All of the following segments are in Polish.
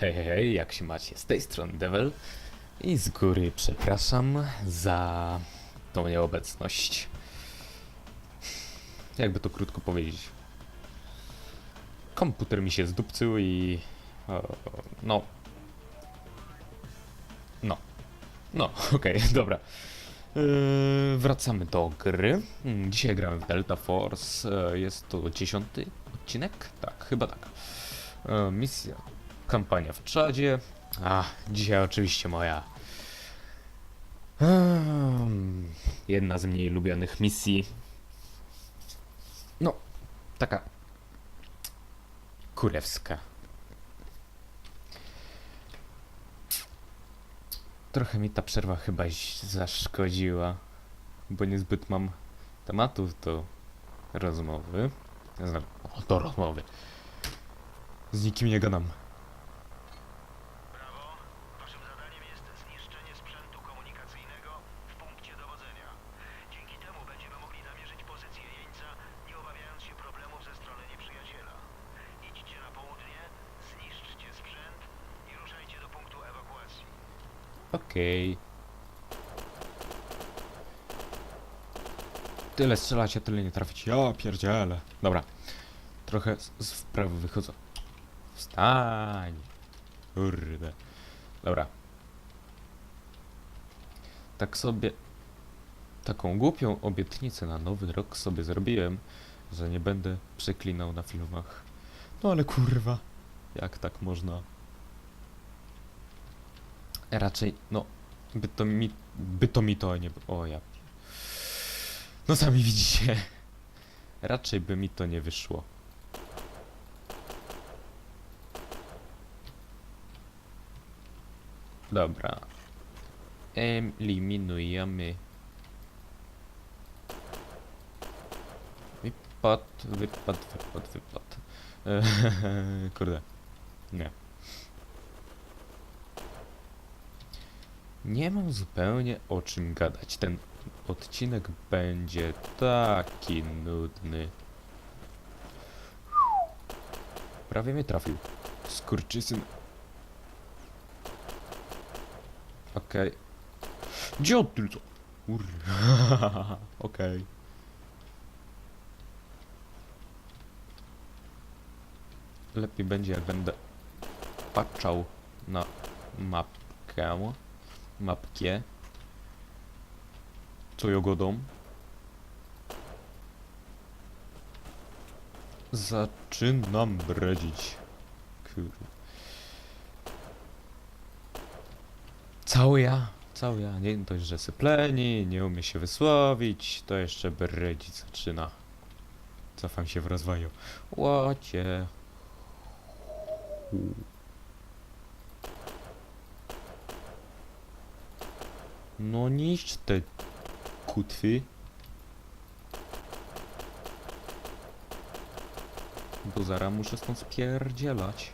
Hej, hej, hej, jak się macie? Z tej strony Devil i z góry przepraszam za tą nieobecność. Jakby to krótko powiedzieć. Komputer mi się zdupcył i... No... No. No, okej, dobra. Yy, wracamy do gry. Dzisiaj gramy w Delta Force. Jest to dziesiąty odcinek? Tak, chyba tak. E, Misja kampania w czadzie. A, dzisiaj oczywiście moja. jedna z mniej lubianych misji. No, taka. Kurewska. Trochę mi ta przerwa chyba zaszkodziła, bo niezbyt mam tematów do rozmowy. Znaczy, o, do rozmowy. Z nikim nie gadam. Okej. Tyle strzelać, a tyle nie trafić. Ja pierdzielę. Dobra. Trochę z, z wprawy wychodzę. Wstań. Kurde. Dobra. Tak sobie... Taką głupią obietnicę na nowy rok sobie zrobiłem, że nie będę przeklinał na filmach. No ale kurwa. Jak tak można? Raczej, no, by to mi, by to mi to nie... O ja... No sami widzicie. Raczej by mi to nie wyszło. Dobra. Eliminujemy. Wypad, wypad, wypad, wypad. Kurde. Nie. Nie mam zupełnie o czym gadać. Ten odcinek będzie taki nudny. Prawie mnie trafił. Skurczysyn. Okej. Gdzie on tylko? Ur. Okej. Lepiej będzie jak będę patrzał na mapkę mapkie. Co jogodą? Zaczynam bredzić. Kurde. Cały ja, cały ja. Nie dość, że sypleni, nie umie się wysławić, to jeszcze bredzić zaczyna. Cofam się w rozwoju. Łocie. Hu. No niszcz te kutwy. Bo zaraz muszę stąd spierdzielać.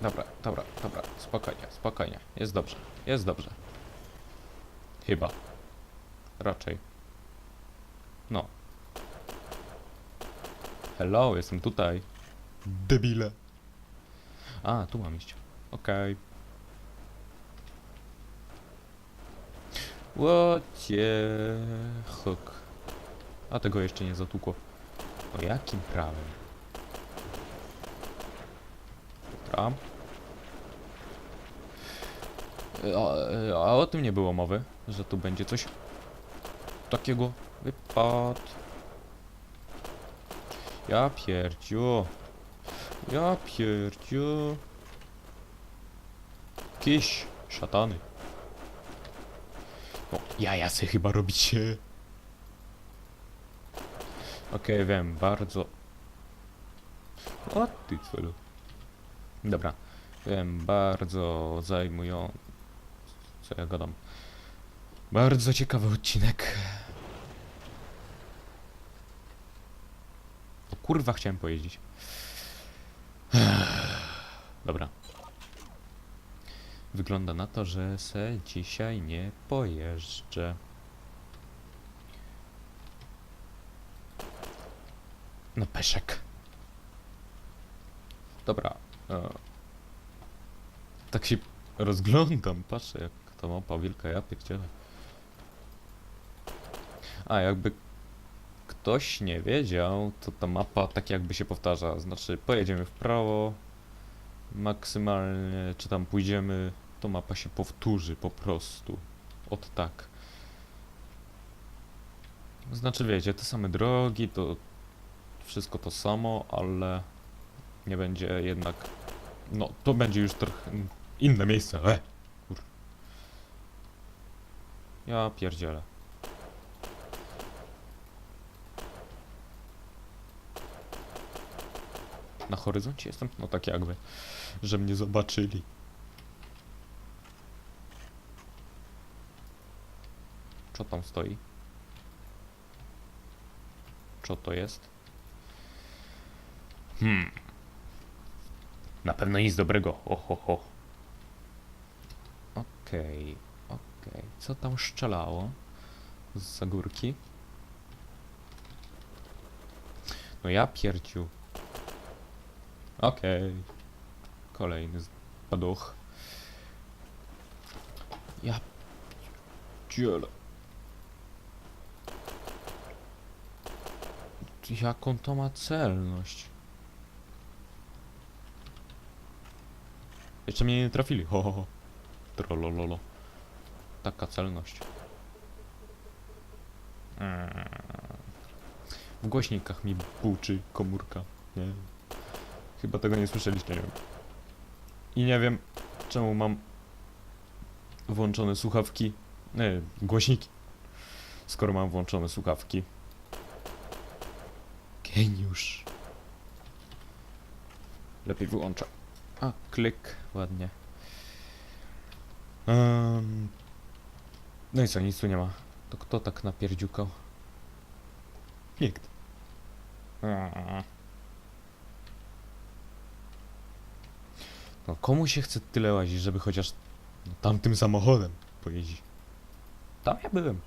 Dobra, dobra, dobra, spokojnie, spokojnie. Jest dobrze, jest dobrze. Chyba. Raczej. No. Hello, jestem tutaj. Debile. A, tu mam iść. Okej. Łocie huk. A tego jeszcze nie zatłukło. O jakim prawem? Dobra. A, a o tym nie było mowy, że tu będzie coś takiego. Wypad. Ja pierdziu. Ja pierdziu. Jakieś szatany. O, jaja se chyba robicie. Okej, wiem, bardzo... O ty celu. Dobra. Wiem, bardzo zajmujący... Co ja gadam? Bardzo ciekawy odcinek. kurwa chciałem pojeździć. Dobra. Wygląda na to, że se dzisiaj nie pojeżdżę. No peszek. Dobra. E, tak się rozglądam, patrzę jak to mapa wielka ja pierdzielę. A jakby ktoś nie wiedział, to ta mapa tak jakby się powtarza. Znaczy pojedziemy w prawo, maksymalnie, czy tam pójdziemy, to mapa się powtórzy po prostu. Od tak. Znaczy wiecie, te same drogi, to wszystko to samo, ale nie będzie jednak. No, to będzie już trochę inne miejsce. E! Kur. Ja pierdzielę. Na horyzoncie jestem? No tak jakby, że mnie zobaczyli. Co tam stoi? Co to jest? Hmm. Na pewno nic dobrego. Oho, ho. Okej, okej. Co tam szczelało? Z górki? No ja pierdziu. Okej. Kolejny paduch. Ja... Dziele. Jaką to ma celność? Jeszcze mnie nie trafili. Ho, ho, ho. Trollololo. Taka celność. Mm. W głośnikach mi buczy komórka. Nie. Chyba tego nie słyszeliście, nie wiem. I nie wiem, czemu mam włączone słuchawki. Nie, głośniki. Skoro mam włączone słuchawki. Geniusz. Lepiej wyłączę. A, klik, ładnie. Um, no i co, nic tu nie ma. To kto tak napierdziukał? Nikt. Eee. No komu się chce tyle łazić, żeby chociaż tamtym samochodem pojeździć? Tam ja byłem.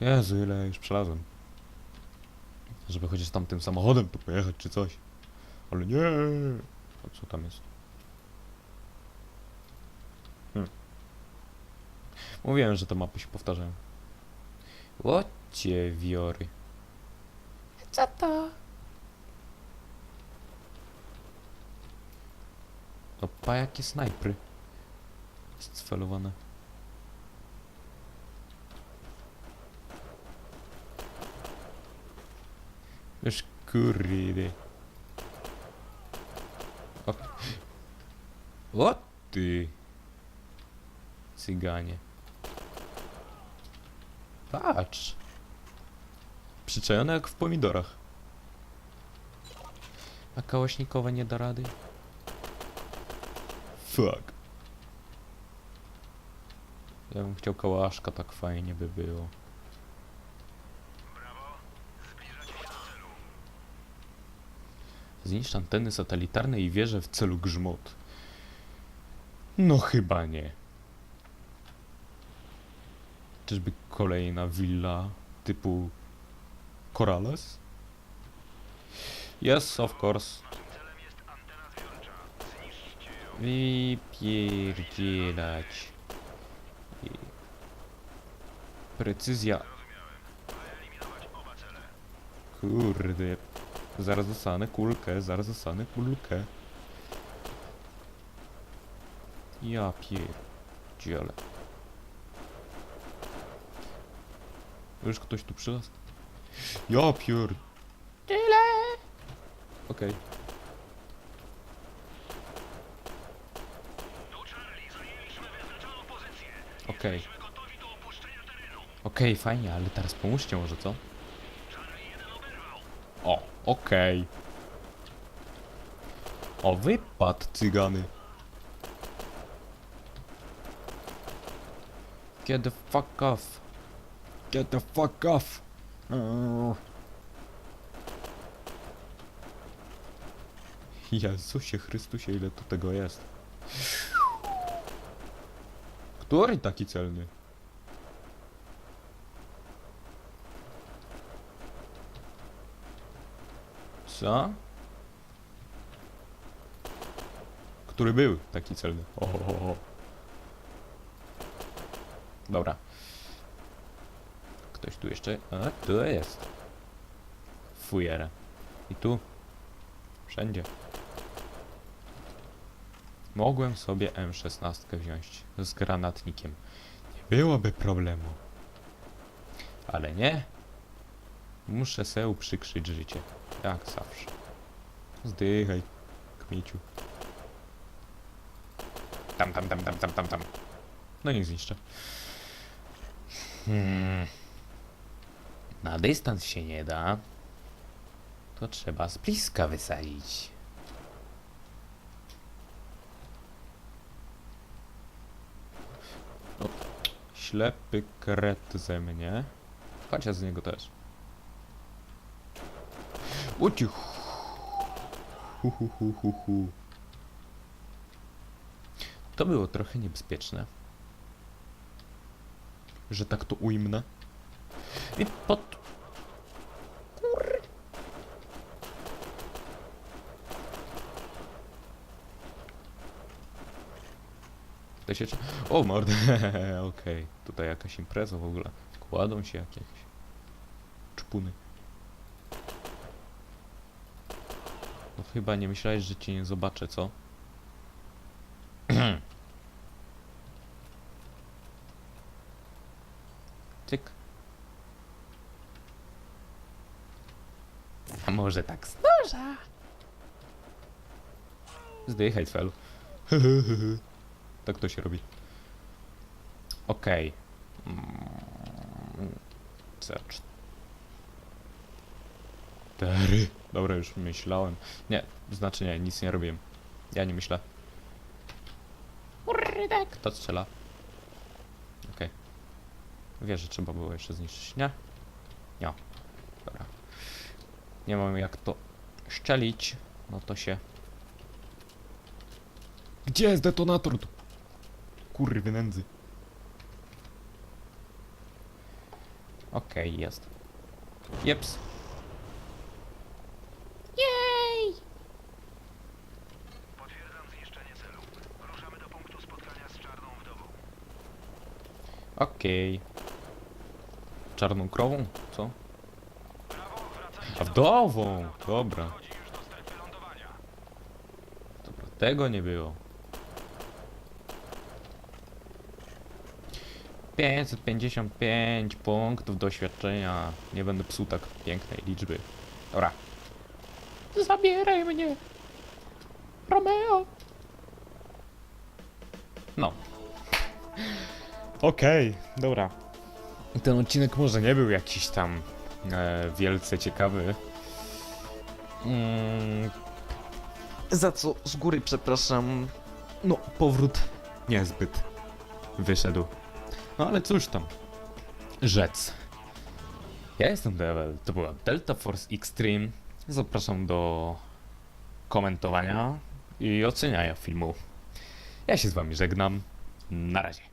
Jezu, ile już przelazłem. Żeby chociaż tamtym samochodem tu pojechać czy coś. Ale nie. A co tam jest? Hmm. Mówiłem, że te mapy się powtarzają. Łocie wiory. Co to? Pa jakie snajpry. Scelowane. Już kurde. O. o ty. Cyganie. Patrz. Przyczajone jak w pomidorach. A kałaśnikowa nie da rady? Fuck. Ja bym chciał kałaszka, tak fajnie by było. Brawo. Zbliżacie się do celu. Zniszcz anteny satelitarne i wieże w celu grzmot. No chyba nie. Czyżby kolejna willa typu Corrales? Yes, of course. Wypierdzielać. Precyzja. Kurde. Zaraz dostanę kulkę, zaraz dostanę kulkę. Ja pierdzielę. Już ktoś tu przylazł? Ja pier... Okej. Do Okej. Okej, fajnie, ale teraz pomóżcie może, co? Charlie 1 oberwał. O, okej. O, wypad, cygany. Get the fuck off. Get the fuck off. Jezusie Chrystusie, ile tu tego jest. Który taki celny? Co? Który był taki celny? O, o, o. Dobra. Ktoś tu jeszcze... A, tu jest. Fujera. I tu. Wszędzie. Mogłem sobie M16 wziąć z granatnikiem. Nie byłoby problemu. Ale nie. Muszę se uprzykrzyć życie. Jak zawsze. Zdychaj, kmieciu. Tam, tam, tam, tam, tam, tam, tam. No niech zniszczę. Hmm. Na dystans się nie da. To trzeba z bliska wysadzić. Ślepy kret ze mnie. Chociaż z niego też. Uciu. Hu, hu, hu, hu, hu. To było trochę niebezpieczne. Że tak to ujmnę. I pod... To się... O, mordę. Okej. Tutaj jakaś impreza w ogóle. Kładą się jakieś... Czpuny. No chyba nie myślałeś, że cię nie zobaczę, co? Cyk. A może tak z noża? Zdychaj, Cfelu. tak to się robi. Okej. Mm, C4. Cztery. Dobra, już myślałem. Nie, znaczy nie, nic nie robiłem. Ja nie myślę. Urydek! Kto strzela? Okej. Wiesz, że trzeba było jeszcze zniszczyć, nie? Nie. Dobra. Nie mam jak to szczelić. No to się... Gdzie jest detonator? Kurwy nędzy. Okej, jest. Jeps. Potwierdzam zniszczenie celu. Ruszamy do punktu spotkania z czarną wdową. Okej. Czarną krową? Co? Brawo, wracajcie A do wdową! Dobra. Wchodzi już do strefy lądowania. Dobra, tego nie było. 555 punktów doświadczenia. Nie będę psuł tak pięknej liczby. Dobra. Zabieraj mnie! Romeo! No. Okej, dobra. Ten odcinek może nie był jakiś tam e, wielce ciekawy. Mm, za co z góry przepraszam. No, powrót niezbyt wyszedł. No ale cóż tam. Rzec. Ja jestem Devil, to była Delta Force Extreme. Zapraszam do komentowania i oceniania filmu. Ja się z wami żegnam. Na razie.